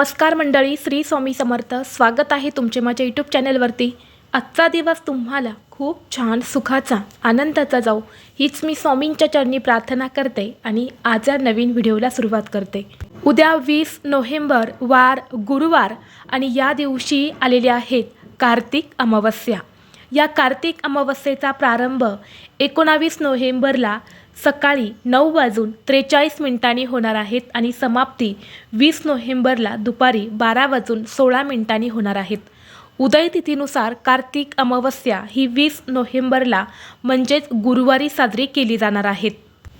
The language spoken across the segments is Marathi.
नमस्कार मंडळी श्री स्वामी समर्थ. स्वागत आहे तुमचे माझ्या यूट्यूब चॅनलवरती आजचा दिवस तुम्हाला खूप छान सुखाचा आनंदाचा जाऊ हीच मी स्वामींच्या चरणी प्रार्थना करते आणि आज या नवीन व्हिडिओला सुरुवात करते. उद्या वीस नोव्हेंबर वार गुरुवार आणि या दिवशी आलेले आहेत कार्तिक अमावस्या. या कार्तिक अमावस्येचा प्रारंभ एकोणावीस नोव्हेंबरला सकाळी नऊ वाजून त्रेचाळीस मिनिटांनी होणार आहेत आणि समाप्ती वीस नोव्हेंबरला दुपारी बारा वाजून सोळा मिनिटांनी होणार आहेत. उदय तिथीनुसार कार्तिक अमावस्या ही वीस नोव्हेंबरला म्हणजेच गुरुवारी साजरी केली जाणार आहेत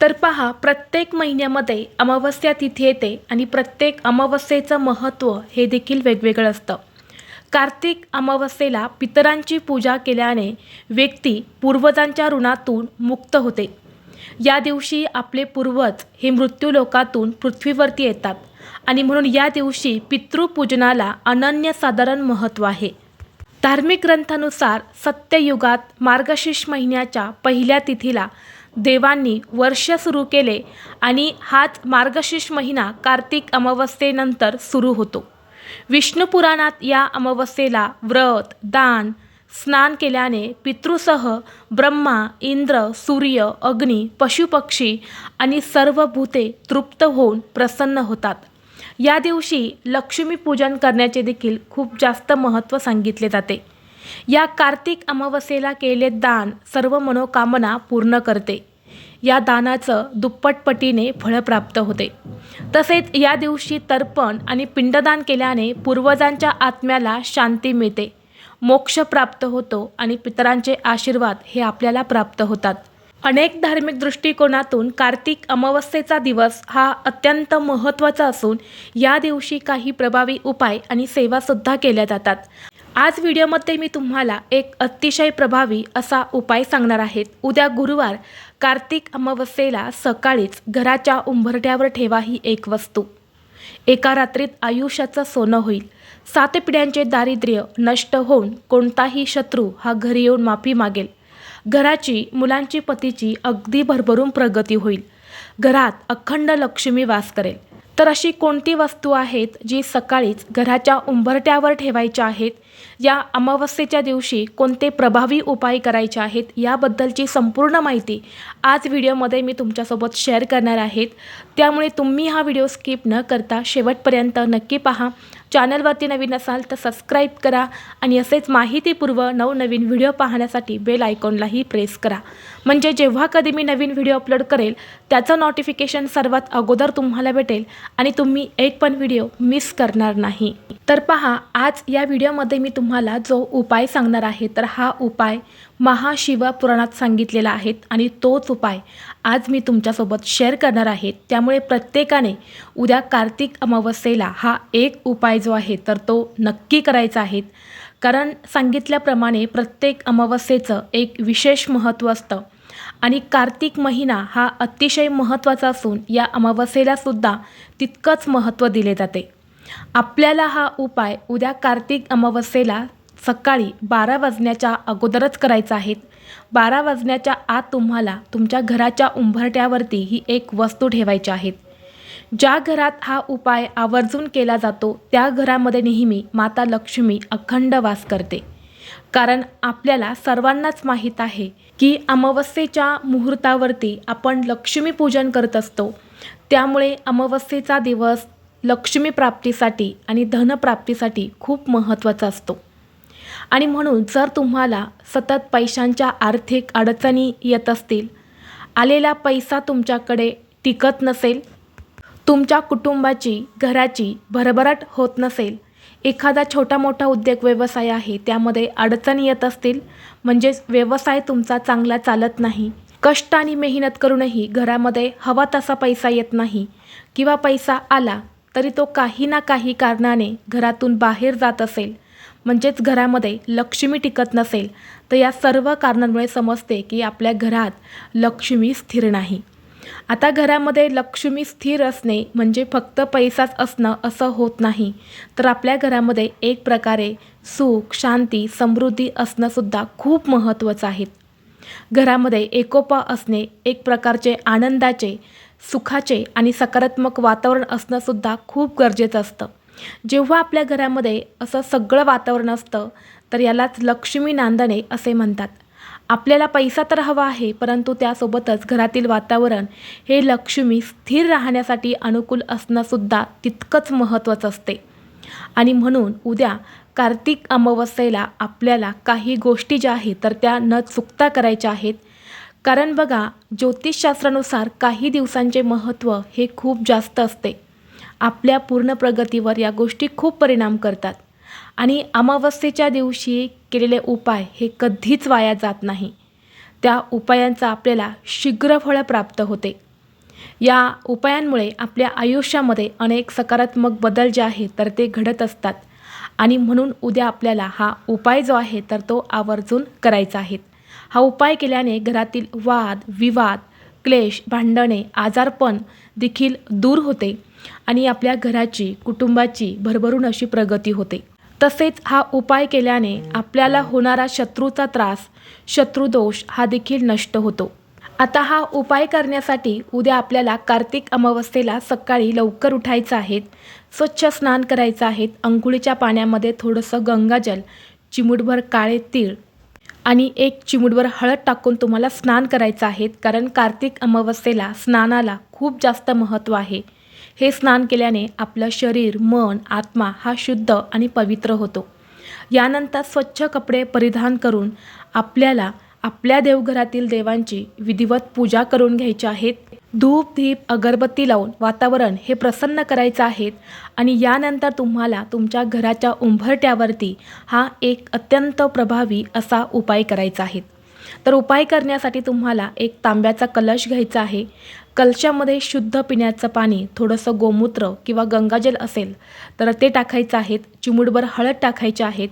तर पहा प्रत्येक महिन्यामध्ये अमावस्या तिथी येते आणि प्रत्येक अमावस्येचं महत्त्व हे देखील वेगवेगळं असतं. कार्तिक अमावस्येला पितरांची पूजा केल्याने व्यक्ती पूर्वजांच्या ऋणातून मुक्त होते. या दिवशी आपले पूर्वज हे मृत्यूलोकातून पृथ्वीवरती येतात. आणि म्हणून या दिवशी पितृपूजनाला अनन्यसाधारण महत्त्व आहे. धार्मिक ग्रंथानुसार सत्ययुगात मार्गशीर्ष महिन्याच्या पहिल्या तिथीला देवांनी वर्ष सुरू केले आणि हाच मार्गशीर्ष महिना कार्तिक अमावस्येनंतर सुरू होतो. विष्णुपुराणात या अमावस्येला व्रत दान स्नान केल्याने पितृसह ब्रह्मा इंद्र सूर्य अग्नी पशुपक्षी आणि सर्व भूते तृप्त होऊन प्रसन्न होतात. या दिवशी लक्ष्मीपूजन करण्याचे देखील खूप जास्त महत्त्व सांगितले जाते. या कार्तिक अमावस्येला केले दान सर्व मनोकामना पूर्ण करते. या दानाचं दुप्पटपटीने फळ प्राप्त होते. तसेच या दिवशी तर्पण आणि पिंडदान केल्याने पूर्वजांच्या आत्म्याला शांती मिळते. मोक्ष प्राप्त होतो आणि पितरांचे आशीर्वाद हे आपल्याला प्राप्त होतात. अनेक धार्मिक दृष्टिकोनातून कार्तिक अमावस्येचा दिवस हा अत्यंत महत्त्वाचा असून या दिवशी काही प्रभावी उपाय आणि सेवासुद्धा केल्या जातात. आज व्हिडिओमध्ये मी तुम्हाला एक अतिशय प्रभावी असा उपाय सांगणार आहेत उद्या गुरुवार कार्तिक अमावस्येला सकाळीच घराच्या उंबरठ्यावर ठेवा ही एक वस्तू. एका रात्रीत आयुष्याचं सोनं होईल. सात पिढ्यांचे दारिद्र्य नष्ट होऊन कोणताही शत्रू हा घरी येऊन माफी मागेल. घराची मुलांची पतीची अगदी भरभरून प्रगती होईल. घरात अखंड लक्ष्मी वास करेल. तर अशी कोणती वस्तू आहेत जी सकाळीच घराच्या उंबरट्यावर ठेवायच्या आहेत? या अमावस्येच्या दिवशी कोणते प्रभावी उपाय करायचे आहेत? याबद्दलची संपूर्ण माहिती आज व्हिडिओमध्ये मी तुमच्यासोबत शेअर करणार आहेत त्यामुळे तुम्ही हा व्हिडिओ स्किप न करता शेवटपर्यंत नक्की पहा. चॅनलवरती नवीन असाल तर सबस्क्राईब करा आणि असेच माहितीपूर्व नवनवीन व्हिडिओ पाहण्यासाठी बेल आयकॉनलाही प्रेस करा. म्हणजे जेव्हा कधी मी नवीन व्हिडिओ अपलोड करेल त्याचं नोटिफिकेशन सर्वात अगोदर तुम्हाला भेटेल आणि तुम्ही एक पण व्हिडिओ मिस करणार नाही. तर पहा आज या व्हिडिओमध्ये मी तुम्हाला जो उपाय सांगणार आहे तर हा उपाय महाशिवपुराणात सांगितलेला आहे आणि तोच उपाय आज मी तुमच्यासोबत शेअर करणार आहे. त्यामुळे प्रत्येकाने उद्या कार्तिक अमावस्येला हा एक उपाय जो आहे तर तो नक्की करायचा आहे. कारण सांगितल्याप्रमाणे प्रत्येक अमावस्येचं एक विशेष महत्त्व असतं. आणि कार्तिक महिना हा अतिशय महत्त्वाचा असून या अमावस्येलासुद्धा तितकंच महत्त्व दिले जाते. आपल्याला हा उपाय उद्या कार्तिक अमावस्येला सकाळी बारा वाजण्याच्या अगोदरच करायचा आहे. बारा वाजण्याच्या आत तुम्हाला तुमच्या घराच्या उंबरट्यावरती ही एक वस्तू ठेवायची आहेत ज्या घरात हा उपाय आवर्जून केला जातो त्या घरामध्ये नेहमी माता लक्ष्मी अखंड वास करते. कारण आपल्याला सर्वांनाच माहीत आहे की अमावस्येच्या मुहूर्तावरती आपण लक्ष्मीपूजन करत असतो. त्यामुळे अमावस्येचा दिवस लक्ष्मी प्राप्तीसाठी आणि धनप्राप्तीसाठी खूप महत्त्वाचा असतो. आणि म्हणून जर तुम्हाला सतत पैशांच्या आर्थिक अडचणी येत असतील आलेला पैसा तुमच्याकडे टिकत नसेल तुमच्या कुटुंबाची घराची भरभराट होत नसेल. एखादा छोटा मोठा उद्योग व्यवसाय आहे त्यामध्ये अडचणी येत असतील. म्हणजेच व्यवसाय तुमचा चांगला चालत नाही. कष्ट आणि मेहनत करूनही घरामध्ये हवा तसा पैसा येत नाही. किंवा पैसा आला तरी तो काही ना काही कारणाने घरातून बाहेर जात असेल. म्हणजेच घरामध्ये लक्ष्मी टिकत नसेल. तर या सर्व कारणांमुळे समजते की आपल्या घरात लक्ष्मी स्थिर नाही. आता घरामध्ये लक्ष्मी स्थिर असणे म्हणजे फक्त पैसाच असणं असं होत नाही. तर आपल्या घरामध्ये एक प्रकारे सुख शांती समृद्धी असणंसुद्धा खूप महत्त्वाचं आहे. घरामध्ये एकोपा असणे एक प्रकारचे आनंदाचे सुखाचे आणि सकारात्मक वातावरण असणंसुद्धा खूप गरजेचं असतं. जेव्हा आपल्या घरामध्ये असं सगळं वातावरण असतं तर यालाच लक्ष्मी नांदणे असे म्हणतात. आपल्याला पैसा तर हवा आहे परंतु त्यासोबतच घरातील वातावरण हे लक्ष्मी स्थिर राहण्यासाठी अनुकूल असणंसुद्धा तितकंच महत्त्वाचं असते. आणि म्हणून उद्या कार्तिक अमावस्येला आपल्याला काही गोष्टी ज्या आहेत तर त्या न चुकता करायच्या आहेत. कारण बघा ज्योतिषशास्त्रानुसार काही दिवसांचे महत्त्व हे खूप जास्त असते. आपल्या पूर्ण प्रगतीवर या गोष्टी खूप परिणाम करतात. आणि अमावस्येच्या दिवशी केलेले उपाय हे कधीच वाया जात नाही. त्या उपायांचा आपल्याला शीघ्र फळ प्राप्त होते. या उपायांमुळे आपल्या आयुष्यामध्ये अनेक सकारात्मक बदल जे आहेत तर ते घडत असतात. आणि म्हणून उद्या आपल्याला हा उपाय जो आहे तर तो आवर्जून करायचा आहे. हा उपाय केल्याने घरातील वाद विवाद क्लेश भांडणे आजारपण देखील दूर होते आणि आपल्या घराची कुटुंबाची भरभरून अशी प्रगती होते. तसेच हा उपाय केल्याने आपल्याला होणारा शत्रूचा त्रास शत्रुदोष हा देखील नष्ट होतो. आता हा उपाय करण्यासाठी उद्या आपल्याला कार्तिक अमावस्येला सकाळी लवकर उठायचं आहे स्वच्छ स्नान करायचं आहे अंघोळीच्या पाण्यामध्ये थोडंसं गंगाजल चिमूटभर काळे तीळ आणि एक चिमूटभर हळद टाकून तुम्हाला स्नान करायचं आहे कारण कार्तिक अमावस्येला स्नानाला खूप जास्त महत्त्व आहे. हे स्नान केल्याने आपलं शरीर मन आत्मा हा शुद्ध आणि पवित्र होतो. यानंतर स्वच्छ कपडे परिधान करून आपल्याला आपल्या देवघरातील देवांची विधिवत पूजा करून घ्यायची आहेत. धूप धीप अगरबत्ती लावून वातावरण हे प्रसन्न करायचं आहे आणि यानंतर तुम्हाला तुमच्या घराच्या उंबरट्यावरती हा एक अत्यंत प्रभावी असा उपाय करायचा आहे. तर उपाय करण्यासाठी तुम्हाला एक तांब्याचा कलश घ्यायचा आहे. कलशामध्ये शुद्ध पिण्याचं पाणी थोडंसं गोमूत्र किंवा गंगाजल असेल तर ते टाकायचं आहेत चिमुडभर हळद टाकायचे आहेत.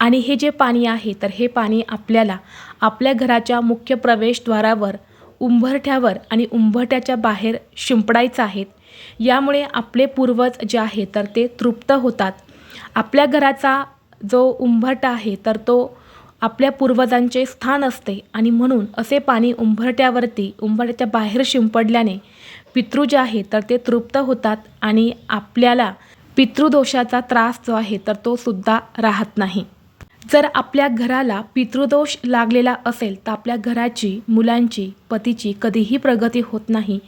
आणि हे जे पाणी आहे तर हे पाणी आपल्याला आपल्या घराच्या मुख्य प्रवेशद्वारावर उंबरठ्यावर आणि उंबरठ्याच्या बाहेर शिंपडायचं आहेत यामुळे आपले पूर्वज जे आहे तर ते तृप्त होतात. आपल्या घराचा जो उंबरठा आहे तर तो आपल्या पूर्वजांचे स्थान असते आणि म्हणून असे पाणी उंबरट्यावरती उंबरट्याच्या बाहेर शिंपडल्याने पितृ जे आहे तर ते तृप्त होतात आणि आपल्याला पितृदोषाचा त्रास जो आहे तर तो सुद्धा राहत नाही. जर आपल्या घराला पितृदोष लागलेला असेल तर आपल्या घराची मुलांची पतीची कधीही प्रगती होत नाही.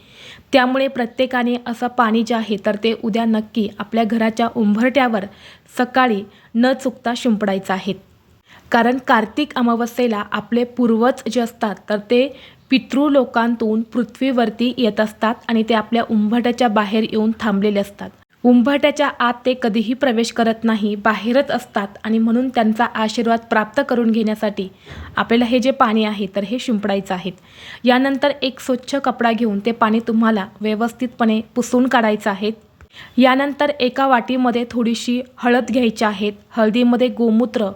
त्यामुळे प्रत्येकाने असं पाणी जे आहे तर ते उद्या नक्की आपल्या घराच्या उंबरट्यावर सकाळी न चुकता शिंपडायचं आहे. कारण कार्तिक अमावस्येला आपले पूर्वज जे असतात तर ते पितृलोकांतून पृथ्वीवरती येत असतात आणि ते आपल्या उंबरट्याच्या बाहेर येऊन थांबलेले असतात. उंबरट्याच्या आत ते कधीही प्रवेश करत नाही बाहेरच असतात आणि म्हणून त्यांचा आशीर्वाद प्राप्त करून घेण्यासाठी आपल्याला हे जे पाणी आहे तर हे शिंपडायचं आहे. यानंतर एक स्वच्छ कपडा घेऊन ते पाणी तुम्हाला व्यवस्थितपणे पुसून काढायचं आहे. यानंतर एका वाटीमध्ये थोडीशी हळद घ्यायची आहेत हळदीमध्ये गोमूत्र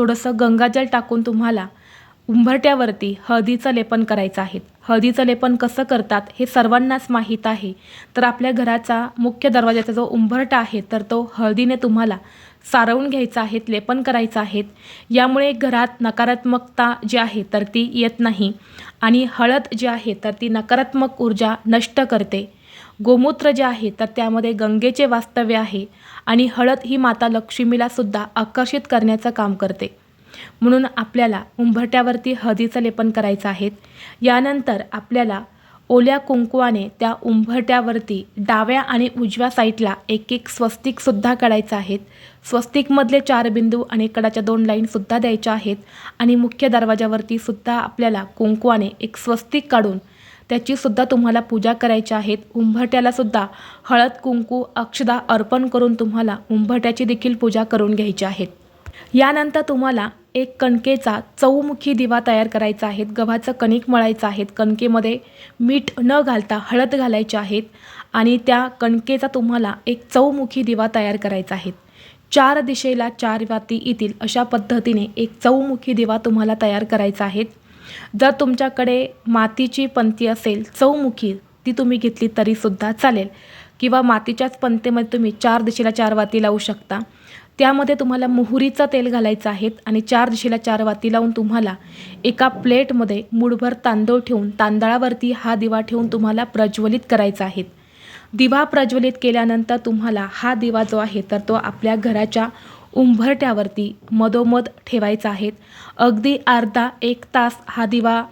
थोडंसं गंगाजल टाकून तुम्हाला उंबरट्यावरती हळदीचं लेपन करायचं आहे. हळदीचं लेपन कसं करतात हे सर्वांनाच माहीत आहे. तर आपल्या घराचा मुख्य दरवाजाचा जो उंबरटा आहे तर तो हळदीने तुम्हाला सारवून घ्यायचा आहे लेपन करायचं आहे. यामुळे घरात नकारात्मकता जी आहे तर ती येत नाही. आणि हळद जी आहे तर ती नकारात्मक ऊर्जा नष्ट करते. गोमूत्र जे आहे तर त्यामध्ये गंगेचे वास्तव्य आहे आणि हळद ही माता लक्ष्मीला सुद्धा आकर्षित करण्याचं काम करते. म्हणून आपल्याला उंबरट्यावरती हळदीचं लेपन करायचं आहे. यानंतर आपल्याला ओल्या कुंकवाने त्या उंबरट्यावरती डाव्या आणि उजव्या साईडला एक एक स्वस्तिकसुद्धा काढायचं आहेत स्वस्तिकमधले चार बिंदू आणि कडाच्या दोन लाईनसुद्धा द्यायच्या आहेत आणि मुख्य दरवाजावरती सुद्धा आपल्याला कुंकवाने एक स्वस्तिक काढून त्याचीसुद्धा तुम्हाला पूजा करायची आहेत उंबरट्याला सुद्धा हळद कुंकू अक्षदा अर्पण करून तुम्हाला उंबरट्याची देखील पूजा करून घ्यायची आहेत यानंतर तुम्हाला एक कणकेचा चौमुखी दिवा तयार करायचा आहे. गव्हाचं कणिक मळायचं आहे. कणकेमध्ये मीठ न घालता हळद घालायची आहेत आणि त्या कणकेचा तुम्हाला एक चौमुखी दिवा तयार करायचा आहे. चार दिशेला चार वाती येतील अशा पद्धतीने एक चौमुखी दिवा तुम्हाला तयार करायचा आहे. जर तुमच्याकडे मातीची पंती असेल चौमुखी ती तुम्ही घेतली तरीसुद्धा चालेल. किंवा मातीच्याच पंतेमध्ये तुम्ही चार दिशेला चार वाती लावू शकता. त्यामध्ये तुम्हाला मोहरीचं तेल घालायचं आहे आणि चार दिशेला चार वाती लावून तुम्हाला एका प्लेटमध्ये मुठभर तांदूळ ठेवून तांदळावरती हा दिवा ठेवून तुम्हाला प्रज्वलित करायचा आहे. दिवा प्रज्वलित केल्यानंतर तुम्हाला हा दिवा जो आहे तर तो आपल्या घराच्या उंभरट्यावरती मधोमध ठेवायचा आहेत. अगदी अर्धा एक तास हा दिवा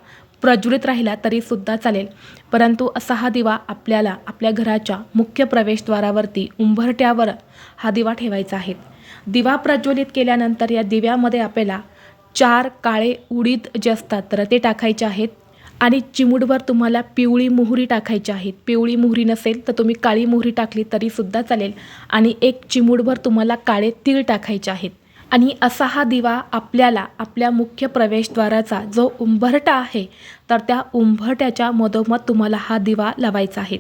प्रज्वलित राहिला तरीसुद्धा चालेल. परंतु असा हा दिवा आपल्याला आपल्या घराच्या मुख्य प्रवेशद्वारावरती उंभरट्यावर हा दिवा ठेवायचा आहे दिवा प्रज्वलित केल्यानंतर या दिव्यामध्ये आपल्याला चार काळे उडीद जे असतात तर ते टाकायचे आहेत. आणि चिमूटभर तुम्हाला पिवळी मोहरी टाकायची आहे पिवळी मोहरी नसेल तर तुम्ही काळी मोहरी टाकली तरीसुद्धा चालेल. आणि एक चिमूटभर तुम्हाला काळे तीळ टाकायचे आहेत. आणि असा हा दिवा आपल्याला आपल्या मुख्य प्रवेशद्वाराचा जो उंबरटा आहे तर त्या उंबरट्याच्या मधोमध तुम्हाला हा दिवा लावायचा आहे.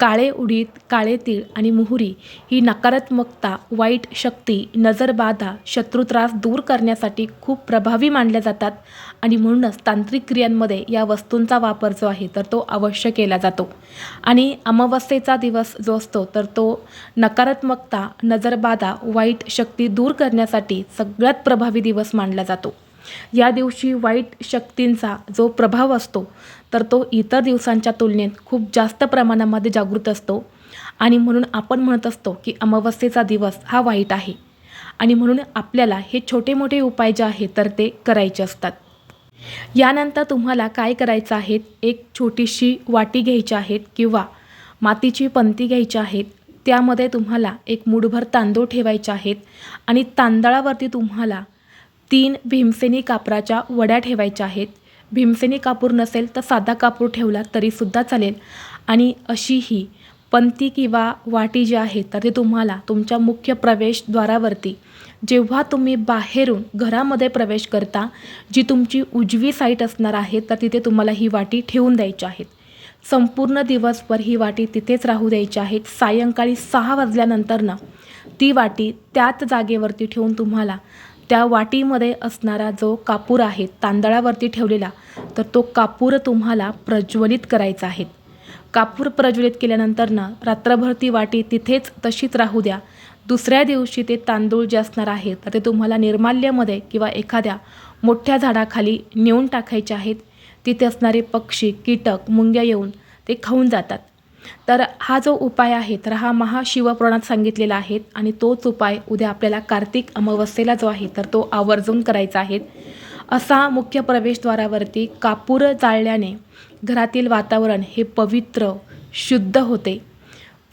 काळे उडीद काळे तीळ आणि मोहरी ही नकारात्मकता वाईट शक्ती नजरबाधा शत्रुत्रास दूर करण्यासाठी खूप प्रभावी मानल्या जातात आणि म्हणूनच तांत्रिक क्रियांमध्ये या वस्तूंचा वापर जो आहे तर तो अवश्य केला जातो. आणि अमावस्येचा दिवस जो असतो तर तो नकारात्मकता नजरबाधा वाईट शक्ती दूर करण्यासाठी सगळ्यात प्रभावी दिवस मानला जातो. या दिवशी वाईट शक्तींचा जो प्रभाव असतो तर तो इतर दिवसांच्या तुलनेत खूप जास्त प्रमाणामध्ये जागृत असतो. आणि म्हणून आपण म्हणत असतो की अमावस्येचा दिवस हा वाईट आहे. आणि म्हणून आपल्याला हे छोटे मोठे उपाय जे आहेत तर ते करायचे असतात. यानंतर तुम्हाला काय करायचं आहे? एक छोटीशी वाटी घ्यायची आहेत किंवा मातीची पंती घ्यायची आहेत त्यामध्ये तुम्हाला एक मुठभर तांदूळ ठेवायचे आहेत. आणि तांदळावरती तुम्हाला तीन भीमसेनी कापराच्या वड्या ठेवायच्या आहेत. भीमसेनी कापूर नसेल तर साधा कापूर ठेवला तरीसुद्धा चालेल. आणि अशी ही पंती किंवा वाटी जी आहे तर ते तुम्हाला तुमच्या मुख्य प्रवेशद्वारावरती जेव्हा तुम्ही बाहेरून घरामध्ये प्रवेश करता जी तुमची उजवी साईट असणार आहे तर तिथे तुम्हाला ही वाटी ठेवून द्यायची आहेत. संपूर्ण दिवसभर ही वाटी तिथेच राहू द्यायची आहे. सायंकाळी सहा वाजल्यानंतर ना ती वाटी त्याच जागेवरती ठेवून तुम्हाला त्या वाटीमध्ये असणारा जो कापूर आहे तांदळावरती ठेवलेला तर तो कापूर तुम्हाला प्रज्वलित करायचा आहे. कापूर प्रज्वलित केल्यानंतरनं रात्रभर ती वाटी तिथेच तशीच राहू द्या. दुसऱ्या दिवशी ते तांदूळ जे असणार आहे तर ते तुम्हाला निर्माल्यमध्ये किंवा एखाद्या मोठ्या झाडाखाली नेऊन टाकायचे आहेत. तिथे असणारे पक्षी कीटक मुंग्या येऊन ते खाऊन जातात. तर हा जो उपाय आहे तर हा महाशिवपुराणात सांगितलेला आहे आणि तोच उपाय उद्या आपल्याला कार्तिक अमावस्येला जो आहे तर तो आवर्जून करायचा आहे. असा मुख्य प्रवेशद्वारावरती कापूर जाळल्याने घरातील वातावरण हे पवित्र शुद्ध होते.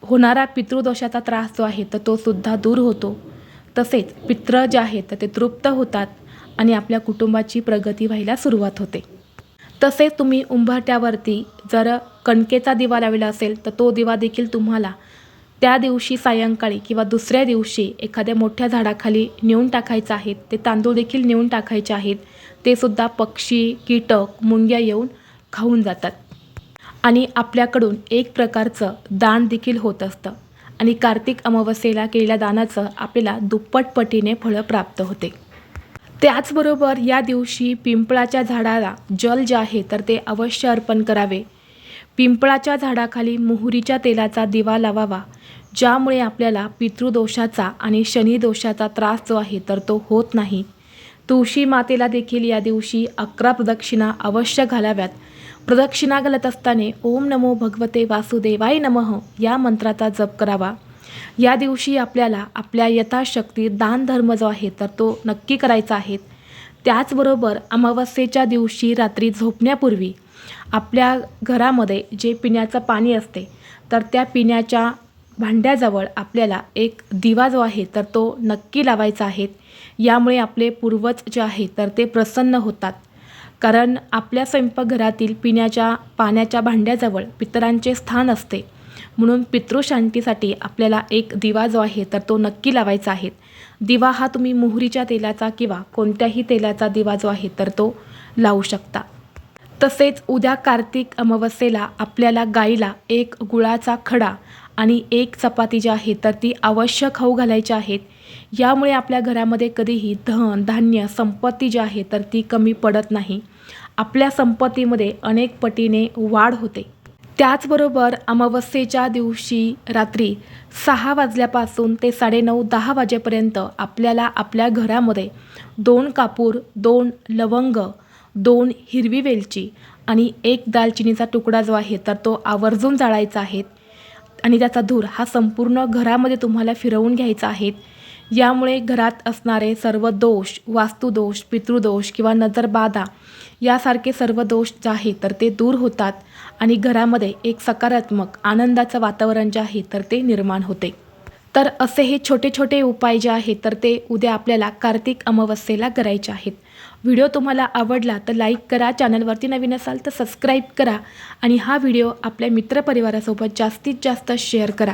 होणारा पितृदोषाचा त्रास जो आहे तर तो सुद्धा दूर होतो. तसेच पित्र जे आहेत तर ते तृप्त होतात आणि आपल्या कुटुंबाची प्रगती व्हायला सुरुवात होते. तसेच तुम्ही उंबरट्यावरती जर कणकेचा दिवा लावला असेल तर तो दिवा देखील तुम्हाला त्या दिवशी सायंकाळी किंवा दुसऱ्या दिवशी एखाद्या मोठ्या झाडाखाली नेऊन टाकायचं आहेत ते तांदूळ देखील नेऊन टाकायचे आहेत ते सुद्धा पक्षी कीटक मुंग्या येऊन खाऊन जातात. आणि आपल्याकडून एक प्रकारचं दान देखील होत असतं. आणि कार्तिक अमावस्येला केलेल्या दानाचं आपल्याला दुप्पट पटीने फळं प्राप्त होते. त्याचबरोबर या दिवशी पिंपळाच्या झाडाला जल जे आहे तर ते अवश्य अर्पण करावे. पिंपळाच्या झाडाखाली मोहरीच्या तेलाचा दिवा लावावा ज्यामुळे आपल्याला पितृदोषाचा आणि शनिदोषाचा त्रास जो आहे तर तो होत नाही. तुळशी मातेला देखील या दिवशी अकरा प्रदक्षिणा अवश्य घालाव्यात. प्रदक्षिणा घालत असताना ओम नमो भगवते वासुदेवाय नमः या मंत्राचा जप करावा. या दिवशी आपल्याला आपल्या यथाशक्ती दानधर्म जो आहे तर तो नक्की करायचा आहे. त्याचबरोबर अमावस्येच्या दिवशी रात्री झोपण्यापूर्वी आपल्या घरामध्ये जे पिण्याचं पाणी असते तर त्या पिण्याच्या भांड्याजवळ आपल्याला एक दिवा जो आहे तर तो नक्की लावायचा आहे. यामुळे आपले पूर्वज जे आहे तर ते प्रसन्न होतात. कारण आपल्या स्वयंपाकघरातील पिण्याच्या पाण्याच्या भांड्याजवळ पितरांचे स्थान असते. म्हणून पितृशांतीसाठी आपल्याला एक दिवा जो आहे तर तो नक्की लावायचा आहे. दिवा हा तुम्ही मोहरीच्या तेलाचा किंवा कोणत्याही तेलाचा दिवा जो आहे तर तो लावू शकता. तसेच उद्या कार्तिक अमावस्येला आपल्याला गाईला एक गुळाचा खडा आणि एक चपाती जी आहे तर ती अवश्य खाऊ घालायची आहेत यामुळे आपल्या घरामध्ये कधीही धन धान्य संपत्ती जी आहे तर ती कमी पडत नाही. आपल्या संपत्तीमध्ये अनेक पटीने वाढ होते. त्याचबरोबर अमावस्येच्या दिवशी रात्री सहा वाजल्यापासून ते साडेनऊ दहा वाजेपर्यंत आपल्याला आपल्या घरामध्ये दोन कापूर दोन लवंग दोन हिरवी वेलची आणि एक दालचिनीचा तुकडा जो आहे तर तो आवर्जून जाळायचा आहे. आणि त्याचा धूर हा संपूर्ण घरामध्ये तुम्हाला फिरवून घ्यायचा आहे. यामुळे घरात असणारे सर्व दोष वास्तुदोष पितृदोष किंवा नजरबाधा यासारखे सर्व दोष जे आहे तर ते दूर होतात आणि घरामध्ये एक सकारात्मक आनंदाचं वातावरण जे आहे तर ते निर्माण होते. तर असे हे छोटे छोटे उपाय जे आहेत तर ते उद्या आपल्याला कार्तिक अमावस्येला करायचे आहेत. व्हिडिओ तुम्हाला आवडला तर लाईक करा चॅनलवरती नवीन असाल तर सबस्क्राईब करा आणि हा व्हिडिओ आपल्या मित्रपरिवारासोबत जास्तीत जास्त शेअर करा.